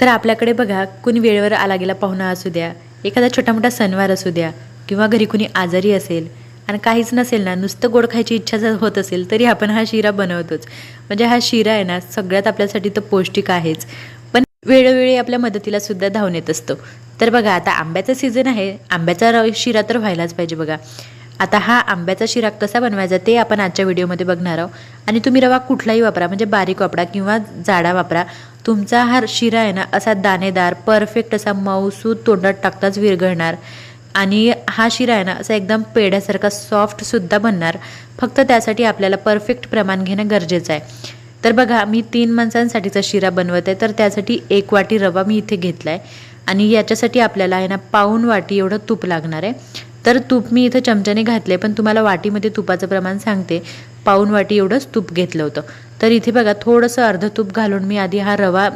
तर आपल्याकडे बघा कुणी वेळेवर आला गेला पाहुणा असू द्या एखादा छोटा मोठा सणवार असू द्या किंवा घरी कुणी आजारी असेल आणि काहीच नसेल ना नुसतं गोड खायची इच्छा जर होत असेल तरी आपण हा शिरा बनवतोच. म्हणजे हा शिरा आहे ना सगळ्यात आपल्यासाठी तर पौष्टिक आहेच. पण वेळोवेळी आपल्या मदतीला सुद्धा धावून येत असतो. तर बघा आता आंब्याचा सीझन आहे. आंब्याचा शिरा तर व्हायलाच पाहिजे बघा. आता हा आंब्याचा शिरा कसा बनवायचा ते आपण आजच्या व्हिडिओमध्ये बघणार आहोत. आणि तुम्ही रवा कुठलाही वापरा म्हणजे बारीक वापरा किंवा जाडा वापरा. तुमचा हा शिरा आहे ना असा दाणेदार परफेक्ट असा मऊसूद तोंडात टाकताच विरघळणार. आणि हा शिरा आहे ना असा एकदम पेढ्यासारखा सॉफ्टसुद्धा बनणार. फक्त त्यासाठी आपल्याला परफेक्ट प्रमाण घेणं गरजेचं आहे. तर बघा मी तीन माणसांसाठीचा शिरा बनवत आहे तर त्यासाठी एक वाटी रवा मी इथे घेतला आहे आणि याच्यासाठी आपल्याला आहे ना पाऊन वाटी एवढं तूप लागणार आहे. तर तूप मी इथं चमच्याने घातले पण तुम्हाला वाटीमध्ये तुपाचं प्रमाण सांगते. पाऊन वाटी एवढंच तूप घेतलं होतं. तर इथे बघा थोडंसं अर्ध तूप घालून मी आधी हा रवा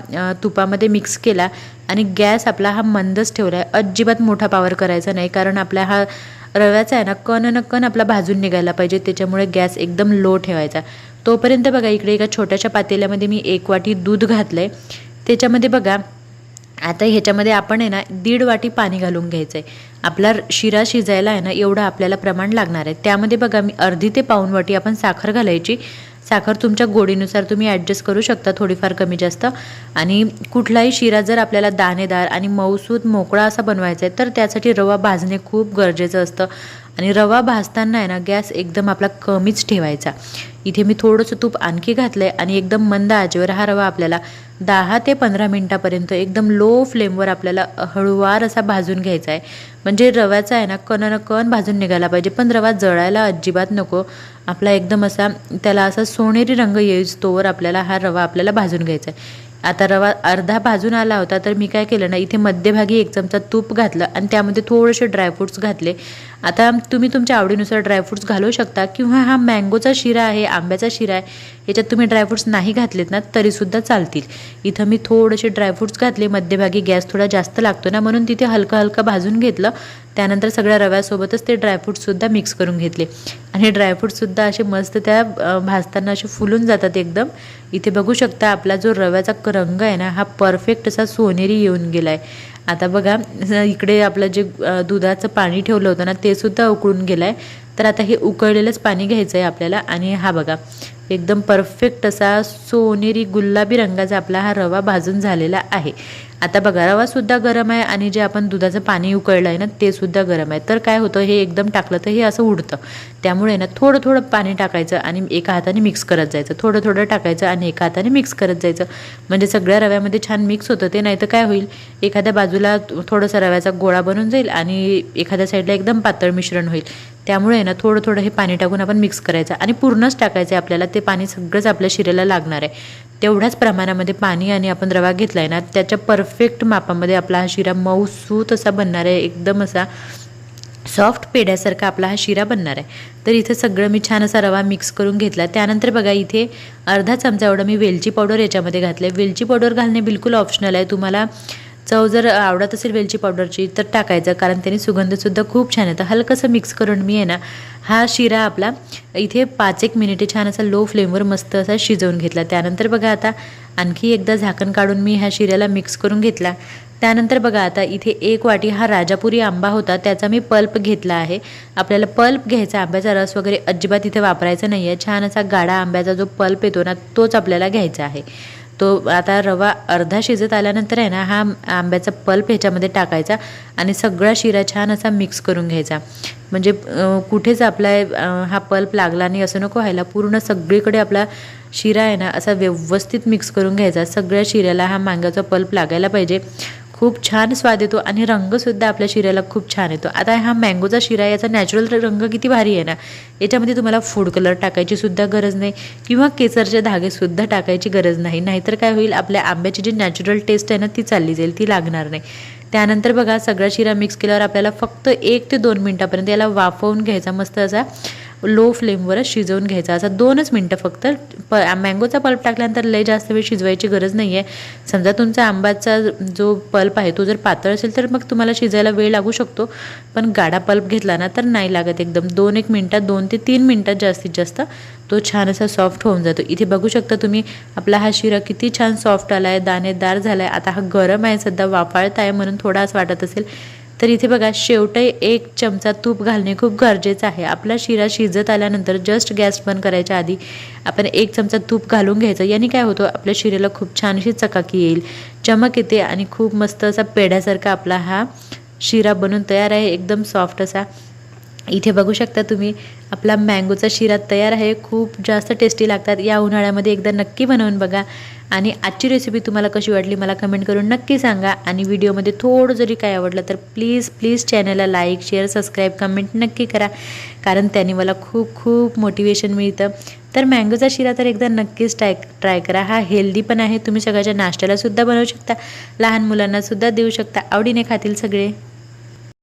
तुपामध्ये मिक्स केला आणि गॅस आपला हा मंदच ठेवला आहे अजिबात मोठा पावर करायचा नाही कारण आपला हा रव्याचा आहे ना कण न कण आपला भाजून निघायला पाहिजे. त्याच्यामुळे गॅस एकदम लो ठेवायचा. तोपर्यंत बघा इकडे एका छोट्याशा पातेल्यामध्ये मी एक वाटी दूध घातलं आहे त्याच्यामध्ये बघा आता ह्याच्यामध्ये आपण आहे ना दीड वाटी पाणी घालून घ्यायचं आहे आपला शिरा शिजायला आहे ना एवढं आपल्याला प्रमाण लागणार आहे. त्यामध्ये बघा मी अर्धी ते पाऊण वाटी आपण साखर घालायची. साखर तुमच्या गोडीनुसार तुम्ही ॲडजस्ट करू शकता थोडीफार कमी जास्त. आणि कुठलाही शिरा जर आपल्याला दाणेदार आणि मऊसूद मोकळा असा बनवायचा आहे तर त्यासाठी रवा भाजणे खूप गरजेचं असतं. आणि रवा भाजताना आहे ना गॅस एकदम आपला कमीच ठेवायचा. इथे मी थोडंसं तूप आणखी घातलं आहे आणि एकदम मंद आचेवर हा रवा आपल्याला दहा ते पंधरा मिनटापर्यंत एकदम लो फ्लेमवर आपल्याला हळूवार असा भाजून घ्यायचा आहे. म्हणजे रव्याचा आहे ना कण कण भाजून निघायला पाहिजे. पण रवा जळायला अजिबात नको. आपला एकदम असा त्याला असा सोनेरी रंग येईस तोवर आपल्याला हा रवा आपल्याला भाजून घ्यायचा आहे. आता रवा अर्धा भाजून आला होता तर मी काय केलं ना इथे मध्यभागी एक चमचा तूप घातलं आणि त्यामध्ये थोडेसे ड्रायफ्रूट्स घातले. आता तुम्ही तुमच्या आवडीनुसार ड्रायफ्रूट्स घालू शकता किंवा हा मँगोचा शिरा आहे आंब्याचा शिरा आहे याच्यात तुम्ही ड्रायफ्रूट्स नाही घातलेत ना तरीसुद्धा चालतील. इथं मी थोडेसे ड्रायफ्रूट्स घातले मध्यभागी गॅस थोडा जास्त लागतो ना म्हणून तिथे हलकं हलकं भाजून घेतलं. त्यानंतर सगळ्या रव्यासोबतच ते ड्रायफ्रूटसुद्धा मिक्स करून घेतले. आणि ड्रायफ्रूटसुद्धा असे मस्त त्या भाजताना असे फुलून जातात एकदम. इथे बघू शकता आपला जो रव्याचा रंग आहे ना हा परफेक्ट असा सोनेरी येऊन गेला आहे आता बघा इकडे आपलं जे दुधाचं पाणी ठेवलं होतं ना ते सुद्धा उकळून गेलं आहे तर आता हे उकळलेलंच पाणी घ्यायचं आहे आपल्याला. आणि हा बघा एकदम परफेक्ट असा सोनेरी गुलाबी रंगाचा आपला हा रवा भाजून झालेला आहे. आता बघा रवासुद्धा गरम आहे आणि जे आपण दुधाचं पाणी उकळलं आहे ना ते सुद्धा गरम आहे. तर काय होतं हे एकदम टाकलं तर हे असं उडतं. त्यामुळे ना थोडं थोडं पाणी टाकायचं आणि एका हाताने मिक्स करत जायचं. थोडं थोडं टाकायचं आणि एका हाताने मिक्स करत जायचं. म्हणजे सगळ्या रव्यामध्ये छान मिक्स होतं ते नाही तर काय होईल? एखाद्या बाजूला थोडंसं रव्याचा गोळा बनून जाईल आणि एखाद्या साईडला एकदम पातळ मिश्रण होईल. त्यामुळे ना थोडं थोडं हे पाणी टाकून आपण मिक्स करायचं. आणि पूर्णच टाकायचं आहे आपल्याला ते पाणी सगळंच आपल्या शिरेला लागणार आहे. तेवढ्याच प्रमाणामध्ये पाणी आणि आपण रवा घेतला आहे ना त्याच्या परफेक्ट मापामध्ये आपला हा शिरा मऊसूत असा बनणार आहे. एकदम असा सॉफ्ट पेढ्यासारखा आपला हा शिरा बनणार आहे. तर इथे सगळं मी छान असा रवा मिक्स करून घेतला. त्यानंतर बघा इथे अर्धा चमचा एवढा मी वेलची पावडर याच्यामध्ये घातले वेलची पावडर घालणे बिलकुल ऑप्शनल आहे. तुम्हाला चव जर आवडत असेल वेलची पावडरची तर टाकायचं. कारण त्याने सुगंधसुद्धा खूप छान येतं. हलकंसं मिक्स करून मी आहे ना हा शिरा आपला इथे पाच एक मिनिटे छान असा लो फ्लेमवर मस्त असा शिजवून घेतला. त्यानंतर बघा आता आणखी एकदा झाकण काढून मी ह्या शिऱ्याला मिक्स करून घेतला. त्यानंतर बघा आता इथे एक वाटी हा राजापुरी आंबा होता त्याचा मी पल्प घेतला आहे. आपल्याला पल्प घ्यायचा आंब्याचा रस वगैरे अजिबात इथे वापरायचा नाही आहे छान असा गाडा आंब्याचा जो पल्प येतो ना तोच आपल्याला घ्यायचा आहे. तो आता रवा अर्धा शिजत आल्यानंतर आहे ना हा आंब्याचा पल्प ह्याच्यामध्ये टाकायचा आणि सगळा शिरा छान असा मिक्स करून घ्यायचा. म्हणजे कुठेच आपला हा पल्प लागला नाही असं नको व्हायला. पूर्ण सगळीकडे आपला शिरा आहे ना असा व्यवस्थित मिक्स करून घ्यायचा. सगळ्या शिऱ्याला हा मांग्याचा पल्प लागायला पाहिजे. खूप छान स्वाद येतो आणि रंगसुद्धा आपल्या शिऱ्याला खूप छान येतो. आता हा मँगोचा शिरा याचा नॅचरल रंग किती भारी आहे ना? याच्यामध्ये तुम्हाला फूड कलर टाकायची सुद्धा गरज नाही किंवा केसरचे धागेसुद्धा टाकायची गरज नाही. नाहीतर काय होईल आपल्या आंब्याची जी नॅचरल टेस्ट आहे ना ती चालली जाईल ती लागणार नाही. त्यानंतर बघा सगळा शिरा मिक्स केल्यावर आपल्याला फक्त एक ते दोन मिनटापर्यंत याला वाफवून घ्यायचा मस्त असा लो फ्लेमवरच शिजवून घ्यायचा. असा दोनच मिनटं फक्त. प मँगोचा पल्प टाकल्यानंतर लय जास्त वेळ शिजवायची गरज नाही आहे समजा तुमचा आंबाचा जो पल्प आहे तो जर पातळ असेल तर मग तुम्हाला शिजायला वेळ लागू शकतो. पण गाडा पल्प घेतला ना तर नाही लागत एकदम. दोन एक मिनटात दोन ते तीन मिनटात जास्तीत जास्त तो छान असा सॉफ्ट होऊन जातो. इथे बघू शकता तुम्ही आपला हा शिरा किती छान सॉफ्ट आला आहे दाणेदार झाला आहे आता हा गरम आहे सध्या वाफाळत आहे म्हणून थोडा असं वाटत असेल. तर इथे बघा शेवटी एक चमचा तूप घालणे खूप गरजेचं आहे. आपला शिरा शिजत आल्यानंतर जस्ट गॅस बंद करायच्या आधी आपण एक चमचा तूप घालून घ्यायचं. याने काय होतं आपल्या शिऱ्याला खूप छान अशी चकाकी येईल. चमक येते आणि खूप मस्त असा पेढ्यासारखा आपला हा शिरा बनून तयार आहे. एकदम सॉफ्ट असा. इथे बघू शकता तुम्ही आपला मँगोचा शिरा तयार आहे. खूप जास्त टेस्टी लागतात. या उन्हाळ्यामध्ये एकदा नक्की बनवून बघा. आणि आजची रेसिपी तुम्हाला कशी वाटली मला कमेंट करून नक्की सांगा. आणि व्हिडिओमध्ये थोडं जरी काय आवडलं तर प्लीज प्लीज चॅनलला लाईक शेअर सबस्क्राईब कमेंट नक्की करा. कारण त्याने मला खूप खूप मोटिवेशन मिळतं. तर मँगोचा शिरा तर एकदा नक्कीच ट्राय ट्राय करा. हा हेल्दी पण आहे. तुम्ही सगळ्याच्या नाश्त्यालासुद्धा बनवू शकता. लहान मुलांनासुद्धा देऊ शकता. आवडीने खातील सगळे.